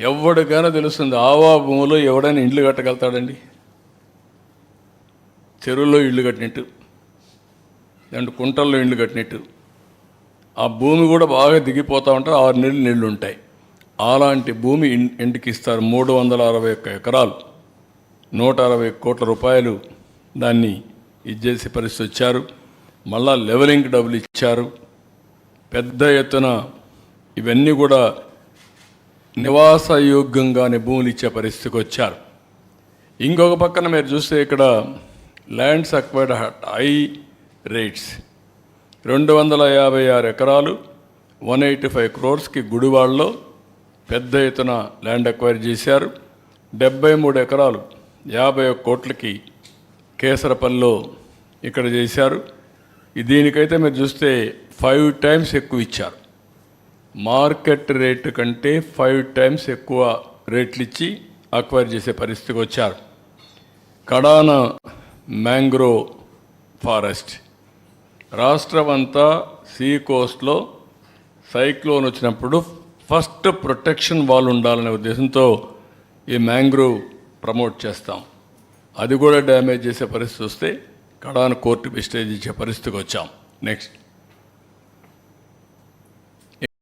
ఎవడికైనా తెలుస్తుంది ఆవా భూమిలో ఎవడైనా ఇండ్లు కట్టగలుగుతాడండి? చెరువులో ఇల్లు కట్టినట్టు రెండు కుంటల్లో ఇల్లు కట్టినట్టు. ఆ భూమి కూడా బాగా దిగిపోతూ ఉంటారు ఆరు నెలలు నీళ్ళు ఉంటాయి. అలాంటి భూమి ఇంటికి ఇస్తారు మూడు వందల అరవై ఒక్క ఎకరాలు. నూట అరవై కోట్ల రూపాయలు దాన్ని ఇచ్చేసే పరిస్థితి వచ్చారు. మళ్ళా లెవెలింగ్ డబ్బులు ఇచ్చారు. పెద్ద ఎత్తున ఇవన్నీ కూడా నివాసయోగ్యంగానే భూములు ఇచ్చే పరిస్థితికి వచ్చారు. ఇంకొక పక్కన మీరు చూస్తే ఇక్కడ ల్యాండ్స్ అక్వైర్డ్ హై రేట్స్. రెండు వందల యాభై ఆరు ఎకరాలు వన్ ఎయిటీ ఫైవ్ క్రోర్స్కి గుడివాడలో పెద్ద ఎత్తున ల్యాండ్ అక్వైర్ చేశారు. డెబ్బై మూడు ఎకరాలు యాభై ఒక్క కోట్లకి కేసరపల్లిలో ఇక్కడ చేశారు. దీనికైతే మీరు చూస్తే ఫైవ్ టైమ్స్ ఎక్కువ ఇచ్చారు. మార్కెట్ రేటు కంటే ఫైవ్ టైమ్స్ ఎక్కువ రేట్లు ఇచ్చి అక్వైర్ చేసే పరిస్థితికి వచ్చారు. కడాన మ్యాంగ్రో ఫారెస్ట్. రాష్ట్రం అంతా సీ కోస్ట్లో సైక్లోన్ వచ్చినప్పుడు ఫస్ట్ ప్రొటెక్షన్ వాల్ ఉండాలనే ఉద్దేశంతో ఈ మ్యాంగ్రోవ్ ప్రమోట్ చేస్తాం. అది కూడా డ్యామేజ్ చేసే పరిస్థితి వస్తే కడాన కోర్టు విస్టేజ్ ఇచ్చే పరిస్థితికి వచ్చాం. నెక్స్ట్.